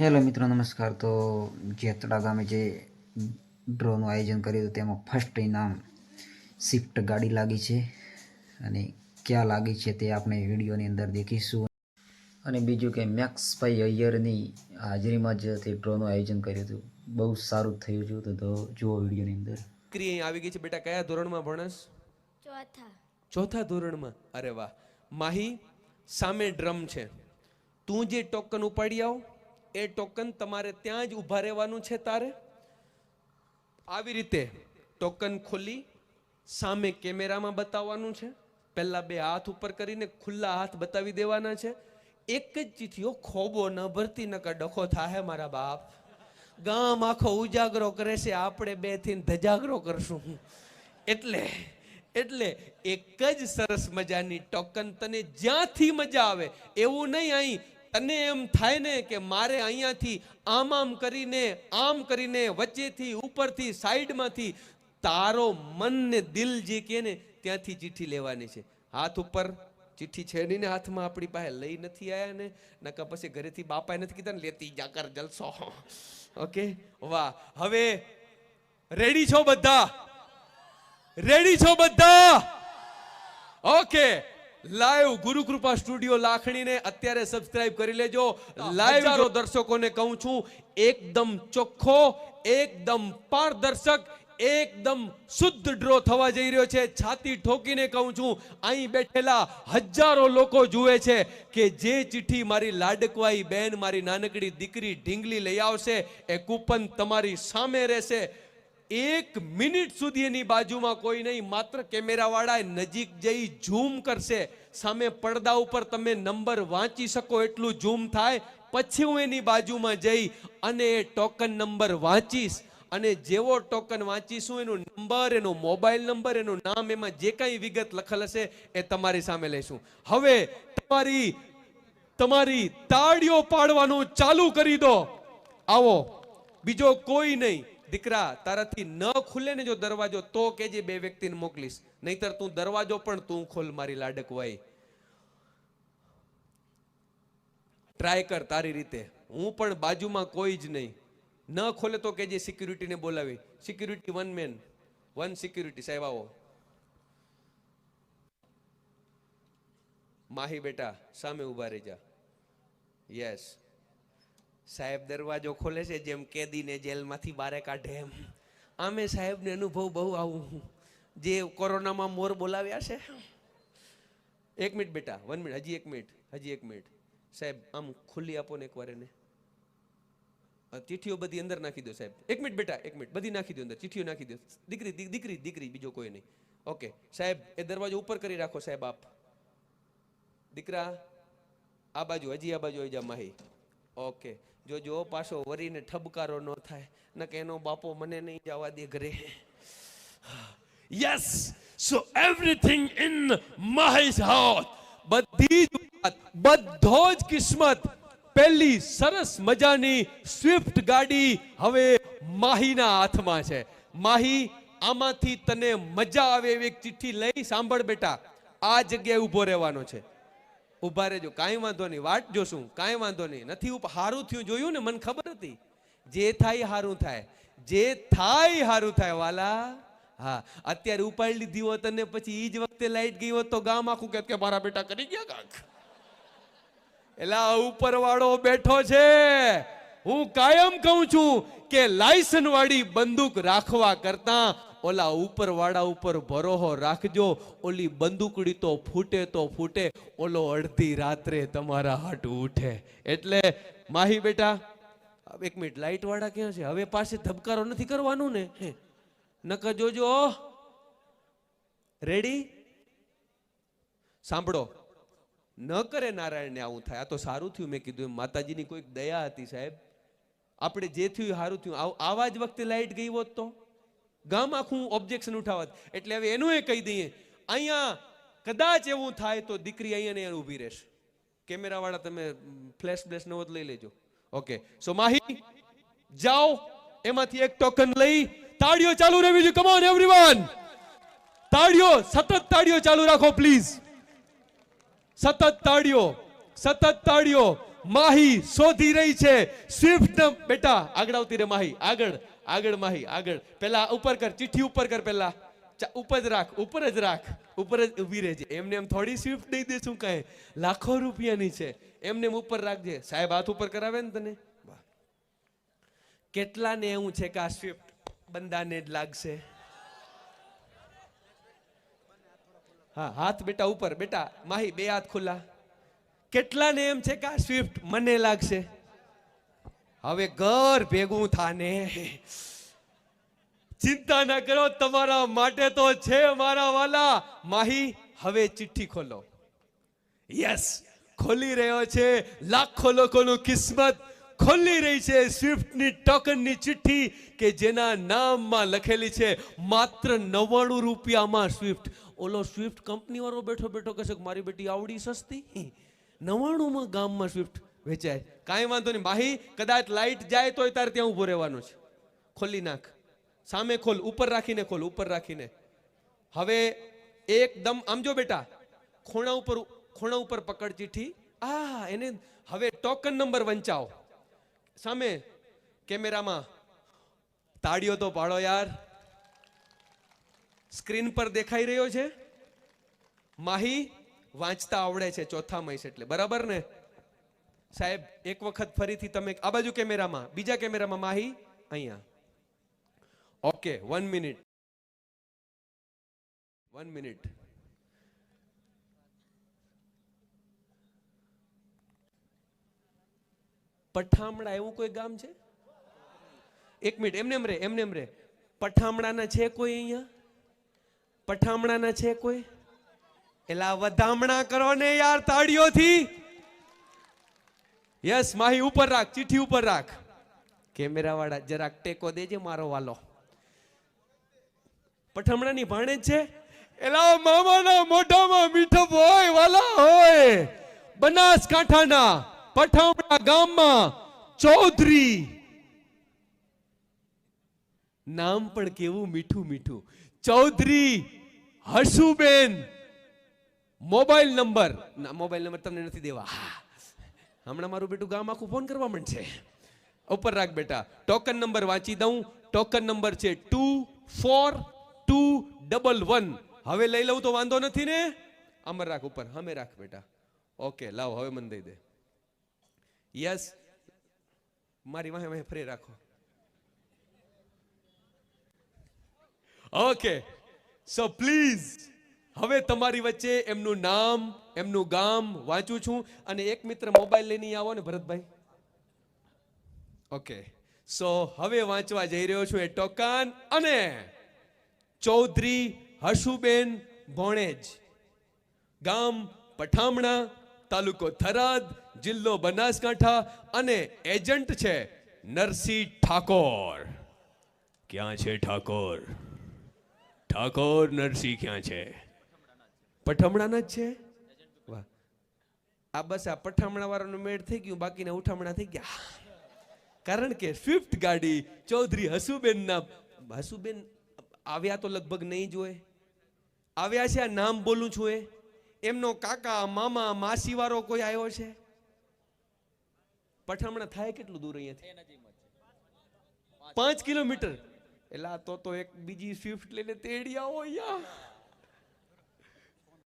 Hello મિત્રો નમસ્કાર. તો જેતડા ગામે જે ડ્રોનું આયોજન કર્યું હતું તેમાં ફર્સ્ટ ઇનામ સ્વિફ્ટ ગાડી લાગી છે અને ક્યાં લાગી છે તે આપણે વિડીયોની અંદર દેખીશું. અને બીજું કે મેક્સભાઈ અય્યરની હાજરીમાં જ તે ડ્રોનું આયોજન કર્યું હતું. બહુ સારું થયું હતું તો તો જુઓ વિડીયોની અંદર. દીકરી અહીં આવી ગઈ છે. બેટા કયા ધોરણમાં ભણસ? ચોથા. ચોથા ધોરણમાં? અરે વાહ. માહી સામે ડ્રમ છે. તું જે ટોકન ઉપાડી આવ એ ટોકન તમારે ત્યાં જ ઊભા રહેવાનું છે તારે? આવી રીતે ટોકન ખોલી સામે કેમેરામાં બતાવવાનું છે. પહેલાં બે હાથ ઉપર કરીને ખુલ્લા હાથ બતાવી દેવાના છે. એક જ ચીઠીઓ ખોબો ન ભરતી, નકર ડખો થાય મારા બાપ. ગામ આખો ઉજાગરો કરે છે, આપણે બે થઈને ધજાગરો કરશું. એટલે એટલે એક જ સરસ મજાની ટોકન તને જ્યાંથી મજા આવે, એવું નહીં અહીં તને એમ થાય ને કે મારે અહીંયાથી આમ આમ કરીને આમ કરીને વચ્ચેથી, ઉપરથી, સાઈડમાંથી તારો મન ને દિલ જે કે ને ત્યાંથી ચિઠ્ઠી લેવાની છે. હાથ ઉપર ચિઠ્ઠી છે નહીં ને હાથમાં આપણી પાસે લઈ નથી આવ્યા ને નકા પછી ઘરેથી બાપાએ નથી કીધા ને, લેતી જા કર જલસો. ઓકે? વાહ. હવે રેડી છો બધા? રેડી છો બધા? ઓકે. લાઈવ ગુરુકૃપા સ્ટુડિયો લાખણીને અત્યારે સબસ્ક્રાઇબ કરી લેજો. લાઈવ જો દર્શકોને કહું છું એકદમ ચોખ્ખો એકદમ પારદર્શક એકદમ શુદ્ધ ડ્રો થવા જઈ રહ્યો છે. છાતી ઠોકીને કહું છું અહીં બેઠેલા હજારો લોકો જુએ છે કે જે ચિઠ્ઠી મારી લાડકવાઈ બેન મારી નાનકડી દીકરી ઢીંગલી લઈ આવશે એ કૂપન તમારી સામે રહેશે. એક મિનિટ સુધી એની બાજુમાં કોઈ નહીં, માત્ર કેમેરાવાળા નજીક જઈ ઝૂમ કરશે. સામે પડદા ઉપર તમે નંબર વાંચી શકો એટલું ઝૂમ થાય. પછી હું એની બાજુમાં જઈ અને એ ટોકન નંબર વાંચીશ. અને જેવો ટોકન વાંચીશું, એનો નંબર, એનો મોબાઈલ નંબર, એનું નામ, એમાં જે કાંઈ વિગત લખેલ હશે, એ તમારી સામે લઈશું. હવે તમારી તમારી તાળીઓ પાડવાનું ચાલુ કરી દો. આવો. બીજો કોઈ નહીં. દીકરા, તારાથી ન ખુલે ને જો દરવાજો, તો કેજે બે વ્યક્તિને મોકલીશ. નહીતર તું દરવાજો પણ તું ખોલ, મારી લાડકવાઈ ટ્રાય કર તારી રીતે. હું પણ બાજુમાં કોઈ જ નહીં. ન ખોલે તો કેજે સિક્યુરિટીને બોલાવી. Security one man one security સાહેબ આવો. માહી બેટા, સામે ઊભા રહેજા. યસ સાહેબ દરવાજો ખોલે છે જેમ કેદીને જેલમાંથી બારે કાઢે એમ. આમે સાહેબને અનુભવ બહુ આવું. જે કોરોનામાં મોર બોલાવ્યા છે. એક મિનિટ બેટા વન મિનિટ હજી એક મિનિટ, હજી એક મિનિટ. સાહેબ, આમ ખુલ્લી આપો ને એકવાર એને. ચીઠીઓ બધી અંદર નાખી દો સાહેબ. એક મિનિટ બેટા, એક મિનિટ, બધી નાખી દો અંદર ચીઠીઓ નાખી દો. દીકરી દીકરી દીકરી, બીજો કોઈ નહીં. ઓકે, સાહેબ, એ દરવાજો ઉપર કરી રાખો સાહેબ આપ. દીકરા, આ બાજુ, હજી આ બાજુ આવી જા, માહી. ઓકે. જો જો પાછો વરીને ઠબકારો ન થાય, ન કે એનો બાપો મને નહીં જવા દે ઘરે. Yes so everything in Mahi's house બધી જ વાત, બધો જ કિસ્મત. પહેલી સરસ મજાની સ્વિફ્ટ ગાડી હવે માહીના હાથમાં છે. માહી, આમાંથી તને મજા આવે એવી એક ચિઠ્ઠી લઈ સાંભળ બેટા. આ જગ્યાએ ઊભો રહેવાનો છે. ઊભા રહેજો. કાંઈ વાંધો નહીં. વાટ જોશું. કાંઈ વાંધો નહીં. નથી સારું થયું. જોયું ને? મને ખબર હતી. જે થાય હારું થાય. જે થાય સારું થાય, વાલા. હા. અત્યારે ઉપાડી લીધી હોત અને પછી એ જ વખતે લાઈટ ગઈ હોત તો ગામ આખું કે, મારા બેટા કરી ગયા કાંક? એટલે આ ઉપરવાળો બેઠો છે. હું કાયમ કહું છું કે લાયસન વાળી બંદૂક રાખવા કરતા ઓલા ઉપરવાળા ઉપર ભરોહો રાખજો, ઓલી બંદૂકડી તો ફૂટે તો ફૂટે, ઓલો અડધી રાત્રે તમારા હાટ ઉઠે. એટલે માહી બેટા એક મિનિટ લાઈટ વાળા ક્યાં છે? હવે પાસે ધબકારો નથી કરવાનું ને? નકર જોજો. રેડી સાંભળો. ન કરે નારાયણને આવું થાય. આ તો સારું થયું મેં કીધું માતાજીની કોઈક દયા હતી સાહેબ. આપણે જે થયું સારું થયું. આવ- જ વખતે લાઈટ ગઈ હોત તો? ગામ આખું ઓબ્જેક્શન ઉઠાવત. એટલે હવે એનું એ કહી દઈએ, અહીંયા કદાચ એવું થાય તો દીકરી અહીંયા ને ઊભી રહેશે. કેમેરાવાળા તમે ફ્લેશ બ્લેશ નવો લઈ લેજો. ઓકે સો માહી, જાઓ, એમાંથી એક ટોકન લઈ. તાળીઓ ચાલુ રહેવી જોઈએ. કમોન એવરીવન તાળીઓ, સતત તાળીઓ ચાલુ રાખો પ્લીઝ સતત તાળીઓ સતત તાળીઓ. માહી શોધી રહી છે. સ્વિફ્ટ બેટા, આગળ આવતી રે માહી. આગળ. આગળ માહી, આગળ. પેલા ઉપર કર, ચિઠ્ઠી ઉપર કર પેલા. ઉપર જ રાખ, ઉપર જ રાખ, ઉપર જ ઊભી રહેજે. એમને એમ થોડી સ્વિફ્ટ દઈ દેશું કાંઈ. લાખો રૂપિયાની છે. એમને એમ ઉપર રાખજે. સાહેબ, હાથ ઉપર કરાવે ને તને. કેટલાને એવું છે કે આ સ્વિફ્ટ બંદાને જ લાગશે? હા, હાથ બેટા ઉપર. બેટા, માહી, બે હાથ ખુલ્લા. કેટલાને એમ છે કે આ સ્વિફ્ટ મને લાગશે? હવે ઘર ભેગું થાને. ચિંતા ના કરો, તમારા માટે તો છે મારા વાલા. માહી, હવે ચિઠ્ઠી ખોલો. યસ ખોલી રહ્યો છે. લાખો લોકોનું કિસ્મત ખોલી રહી છે. સ્વિફ્ટની ટોકનની ચિઠ્ઠી કે જેના નામમાં લખેલી છે, માત્ર નવ્વાણું રૂપિયામાં સ્વિફ્ટ ઓલો સ્વિફ્ટ કંપની વાળો બેઠો બેઠો કહેશે મારી બેટી આવડી સસ્તી. નવ્વાણુંમાં ગામમાં સ્વિફ્ટ વેચાય. કાંઈ વાંધો નહીં. માહી કદાચ લાઈટ જાય તોય તારે ત્યાં ઊભું રહેવાનું છે. ખોલી નાખ. સામે ખોલ, ઉપર રાખીને ખોલ, ઉપર રાખીને. હવે એકદમ, આમ જો બેટા, ખૂણા ઉપર ખૂણા ઉપર પકડ ચીઠી આ એને હવે ટોકન નંબર વંચાવો. સામે, કેમેરામાં. તાળીઓ તો પાડો યાર. સ્ક્રીન પર દેખાઈ રહ્યો છે. માહી વાંચતા આવડે છે ચોથા મહિસ એટલે. બરાબર ને? સાહેબ, એક વખત ફરીથી તમે આ બાજુ કેમેરામાં, બીજા કેમેરામાં માહી, અહીંયા. Okay one minute one minute Pathamana એવું કોઈ ગામ છે? એક મિનિટ એમને એમ રે, એમને એમ રે. પઠામણાના છે કોઈ અહીંયા? પઠામણાના છે કોઈ? એલા વધામણા કરો ને યાર, તાળીઓથી. યસ માહી ઉપર રાખ ચીઠી ઉપર રાખ. કેમેરા વાળા જરાક ટેકો દેજે મારો વાલો. પઠામણાની ભાણે છે. એલા મામાના મોઢામાં મીઠો હોય વાલા હોય. બનાસકાંઠાના પઠામણા ગામમાં ચૌધરી. નામ પણ કેવું મીઠું મીઠું. ચૌધરી હર્ષુબેન. Mobile number. ના, મોબાઈલ નંબર તમને નથી દેવા. હા. હમણાં મારું બેટું ગામ આખું ફોન કરવા માંડશે. ઉપર રાખ બેટા. ટોકન નંબર વાંચી દઉં. ટોકન નંબર છે two four two double one હવે લઈ લઉં તો વાંધો નથી ને? અમર રાખ ઉપર. હમે રાખ બેટા. ઓકે, લાવ, હવે મને દઈ દે. યસ મારી વાહે વાહે ફરી રાખો. ઓકે સો પ્લીઝ હવે તમારી વચ્ચે એમનું નામ, એમનું ગામ વાંચું છું અને એક મિત્ર મોબાઈલ લઈને આવો ને ભરતભાઈ. ઓકે સો હવે વાંચવા જઈ રહ્યો છું એ ટોકાન અને ચૌધરી હશુબેન ભોણેજ. ગામ પઠામણા, તાલુકો થરાદ, જિલ્લો બનાસકાંઠા અને એજન્ટ છે નરસિંહ ઠાકોર. ક્યાં છે ઠાકોર? ઠાકોર, નરસિંહ ક્યાં છે? પઠામણાના જ છે? વાહ. આ બસ આ પઠામણા વાળાનું મેળ થઈ ગયું, બાકીના ઉઠામણા થઈ ગયા. કારણ કે સ્વિફ્ટ ગાડી ચૌધરી હસુબેનના, હસુબેન આવ્યા તો લગભગ નહીં જોએ આવ્યા છે, આ નામ બોલું છું એ. એમનો કાકા, મામા માસી વાળો કોઈ આવ્યો છે? પઠામણા થાય કેટલું દૂર અહીંયાથી? પાંચ કિલોમીટર. એટલે આ તો તો એક બીજી સ્વિફ્ટ લઈને તેડી આવો યા